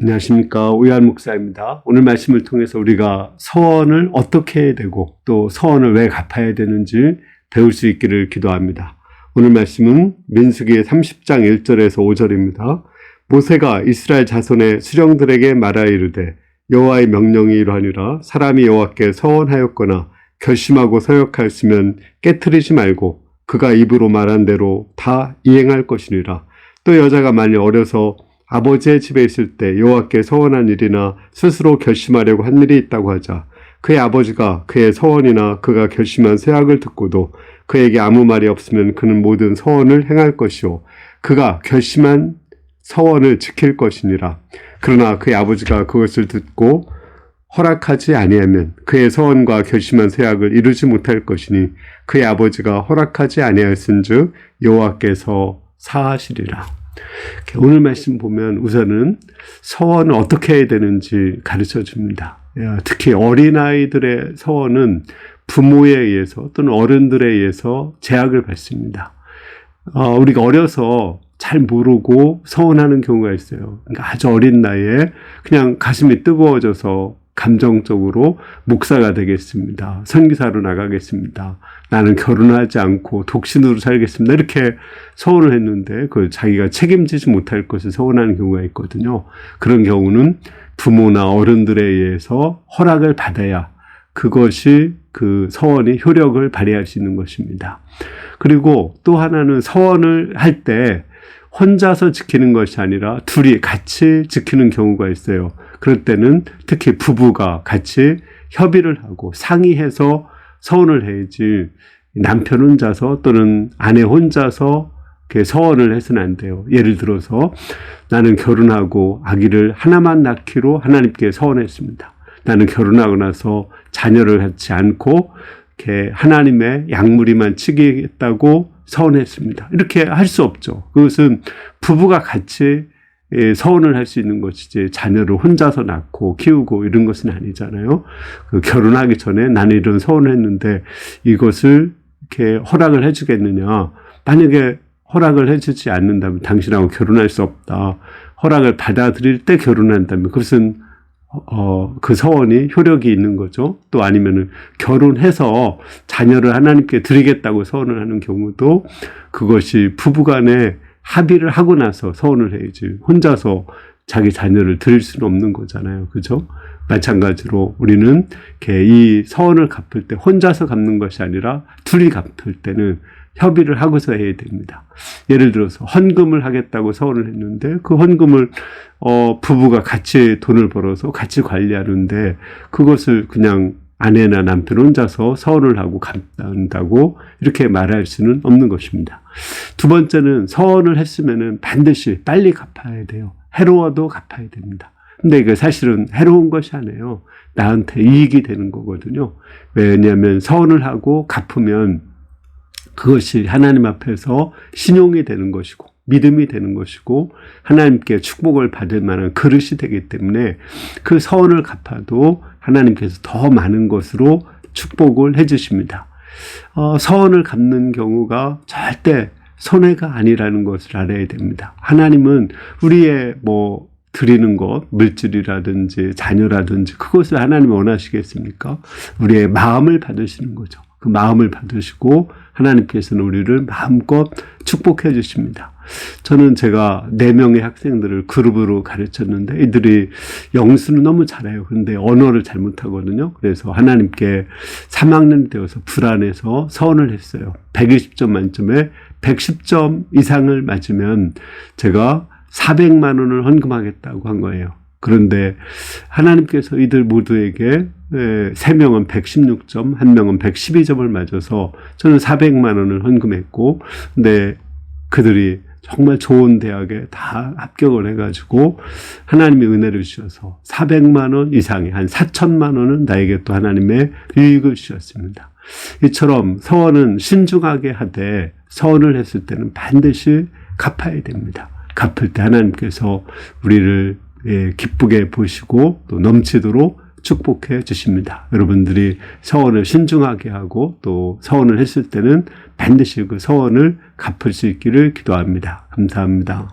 안녕하십니까. 오이한 목사입니다. 오늘 말씀을 통해서 우리가 서원을 어떻게 해야 되고 또 서원을 왜 갚아야 되는지 배울 수 있기를 기도합니다. 오늘 말씀은 민수기 30장 1절에서 5절입니다. 모세가 이스라엘 자손의 수령들에게 말하 이르되 여호와의 명령이 이러하니라 사람이 여호와께 서원하였거나 결심하고 서역하였으면 깨뜨리지 말고 그가 입으로 말한 대로 다 이행할 것이니라. 또 여자가 만일 어려서 아버지의 집에 있을 때 여호와께 서원한 일이나 스스로 결심하려고 한 일이 있다고 하자. 그의 아버지가 그의 서원이나 그가 결심한 세약을 듣고도 그에게 아무 말이 없으면 그는 모든 서원을 행할 것이요. 그가 결심한 서원을 지킬 것이니라. 그러나 그의 아버지가 그것을 듣고 허락하지 아니하면 그의 서원과 결심한 세약을 이루지 못할 것이니 그의 아버지가 허락하지 아니하였은즉 여호와께서 사하시리라. 오늘 말씀 보면 우선은 서원을 어떻게 해야 되는지 가르쳐 줍니다. 특히 어린아이들의 서원은 부모에 의해서 또는 어른들에 의해서 제약을 받습니다. 어, 우리가 어려서 잘 모르고 서원하는 경우가 있어요. 그러니까 아주 어린 나이에 그냥 가슴이 뜨거워져서 감정적으로 목사가 되겠습니다. 선기사로 나가겠습니다. 나는 결혼하지 않고 독신으로 살겠습니다. 이렇게 서원을 했는데 그 자기가 책임지지 못할 것을 서원하는 경우가 있거든요. 그런 경우는 부모나 어른들에 의해서 허락을 받아야 그것이 그 서원이 효력을 발휘할 수 있는 것입니다. 그리고 또 하나는 서원을 할 때 혼자서 지키는 것이 아니라 둘이 같이 지키는 경우가 있어요. 그럴 때는 특히 부부가 같이 협의를 하고 상의해서 서원을 해야지 남편 혼자서 또는 아내 혼자서 서원을 해서는 안 돼요. 예를 들어서 나는 결혼하고 아기를 하나만 낳기로 하나님께 서원했습니다. 나는 결혼하고 나서 자녀를 갖지 않고 이렇게 하나님의 약물이만 치겠다고 서원했습니다. 이렇게 할 수 없죠. 그것은 부부가 같이 예, 서원을 할 수 있는 것이지 자녀를 혼자서 낳고 키우고 이런 것은 아니잖아요. 그 결혼하기 전에 나는 이런 서원을 했는데 이것을 이렇게 허락을 해주겠느냐? 만약에 허락을 해주지 않는다면 당신하고 결혼할 수 없다. 허락을 받아들일 때 결혼한다면 그것은 어, 그 서원이 효력이 있는 거죠. 또 아니면은 결혼해서 자녀를 하나님께 드리겠다고 서원을 하는 경우도 그것이 부부간에 합의를 하고 나서 서원을 해야지. 혼자서 자기 자녀를 드릴 수는 없는 거잖아요. 그죠? 마찬가지로 우리는 이 서원을 갚을 때 혼자서 갚는 것이 아니라 둘이 갚을 때는 협의를 하고서 해야 됩니다. 예를 들어서 헌금을 하겠다고 서원을 했는데 그 헌금을 어 부부가 같이 돈을 벌어서 같이 관리하는데 그것을 그냥 아내나 남편 혼자서 서원을 하고 갚는다고 이렇게 말할 수는 없는 것입니다. 두 번째는 서원을 했으면은 반드시 빨리 갚아야 돼요. 해로워도 갚아야 됩니다. 근데 이게 사실은 해로운 것이 아니에요. 나한테 이익이 되는 거거든요. 왜냐하면 서원을 하고 갚으면 그것이 하나님 앞에서 신용이 되는 것이고 믿음이 되는 것이고 하나님께 축복을 받을 만한 그릇이 되기 때문에 그 서원을 갚아도 하나님께서 더 많은 것으로 축복을 해주십니다. 어, 서원을 갚는 경우가 절대 손해가 아니라는 것을 알아야 됩니다. 하나님은 우리의 뭐 드리는 것, 물질이라든지 자녀라든지 그것을 하나님이 원하시겠습니까? 우리의 마음을 받으시는 거죠. 그 마음을 받으시고 하나님께서는 우리를 마음껏 축복해 주십니다. 저는 제가 네 명의 학생들을 그룹으로 가르쳤는데 이들이 영수는 너무 잘해요. 그런데 언어를 잘 못하거든요. 그래서 하나님께 3학년 되어서 불안해서 서원을 했어요. 120점 만점에 110점 이상을 맞으면 제가 400만 원을 헌금하겠다고 한 거예요. 그런데 하나님께서 이들 모두에게 세 명은 116점, 한 명은 112점을 맞아서 저는 400만 원을 헌금했고, 근데 그들이 정말 좋은 대학에 다 합격을 해가지고 하나님의 은혜를 주셔서 400만 원 이상의 한 4천만 원은 나에게 또 하나님의 유익을 주셨습니다. 이처럼 서원은 신중하게 하되 서원을 했을 때는 반드시 갚아야 됩니다. 갚을 때 하나님께서 우리를 예, 기쁘게 보시고 또 넘치도록 축복해 주십니다. 여러분들이 서원을 신중하게 하고 또 서원을 했을 때는 반드시 그 서원을 갚을 수 있기를 기도합니다. 감사합니다.